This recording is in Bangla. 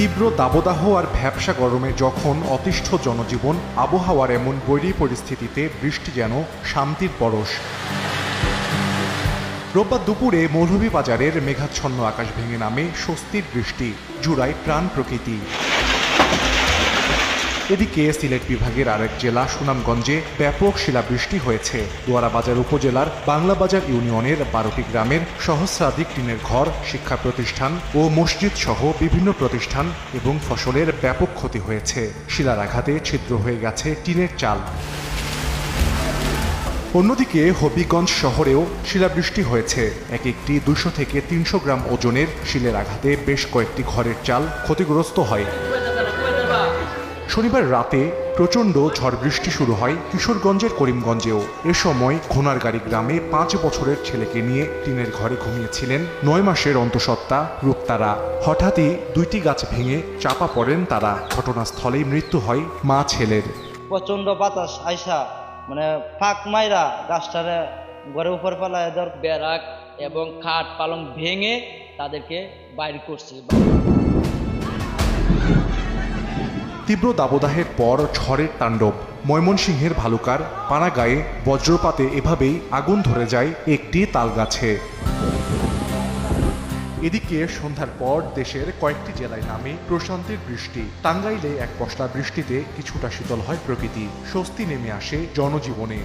তীব্র দাবদাহ আর ভ্যাবসা গরমে যখন অতিষ্ঠ জনজীবন, আবহাওয়ার এমন বৈরী পরিস্থিতিতে বৃষ্টি যেন শান্তির পরশ। রোববার দুপুরে মৌলভীবাজারের মেঘাচ্ছন্ন আকাশ ভেঙে নামে স্বস্তির বৃষ্টি, জুড়ায় প্রাণ প্রকৃতি। এদিকে সিলেট বিভাগের আরেক জেলা সুনামগঞ্জে ব্যাপক শিলাবৃষ্টি হয়েছে। দোয়ারাবাজার উপজেলার বাংলাবাজার ইউনিয়নের বারোটি গ্রামের সহস্রাধিক টিনের ঘর, শিক্ষা প্রতিষ্ঠান ও মসজিদ সহ বিভিন্ন প্রতিষ্ঠান এবং ফসলের ব্যাপক ক্ষতি হয়েছে। শিলার আঘাতে ছিদ্র হয়ে গেছে টিনের চাল। অন্যদিকে হবিগঞ্জ শহরেও শিলাবৃষ্টি হয়েছে। এক একটি দুশো থেকে তিনশো গ্রাম ওজনের শিলের আঘাতে বেশ কয়েকটি ঘরের চাল ক্ষতিগ্রস্ত হয়। শনিবার রাতে প্রচণ্ড ঝড় বৃষ্টি শুরু হয় কিশোরগঞ্জের করিমগঞ্জেও। এ সময় ঘোনারগাড়ি গ্রামে পাঁচ বছরের ছেলেকে নিয়ে টিনের ঘরে ঘুমিয়েছিলেন নয় মাসের অন্তঃসত্ত্বা রূপতারা হঠাৎই দুইটি গাছ ভেঙে চাপা পড়েন তারা। ঘটনাস্থলেই মৃত্যু হয় মা ছেলের। প্রচণ্ড বাতাস আইসা মানে ফাঁক মাইরা গাছটারে ঘরের উপর ফেলায় ধর। ব্যারাক এবং খাট পালং ভেঙে তাদেরকে বাইর করছে। তীব্র দাবদাহের পর ঝড়ের তাণ্ডব। ময়মনসিংহের ভালুকার পানাগায়ে বজ্রপাতে এভাবেই আগুন ধরে যায় একটি তালগাছে। এদিকে সন্ধ্যার পর দেশের কয়েকটি জেলায় নামে প্রশান্তির বৃষ্টি। টাঙ্গাইলে এক পশলা বৃষ্টিতে কিছুটা শীতল হয় প্রকৃতি। স্বস্তি নেমে আসে জনজীবনে।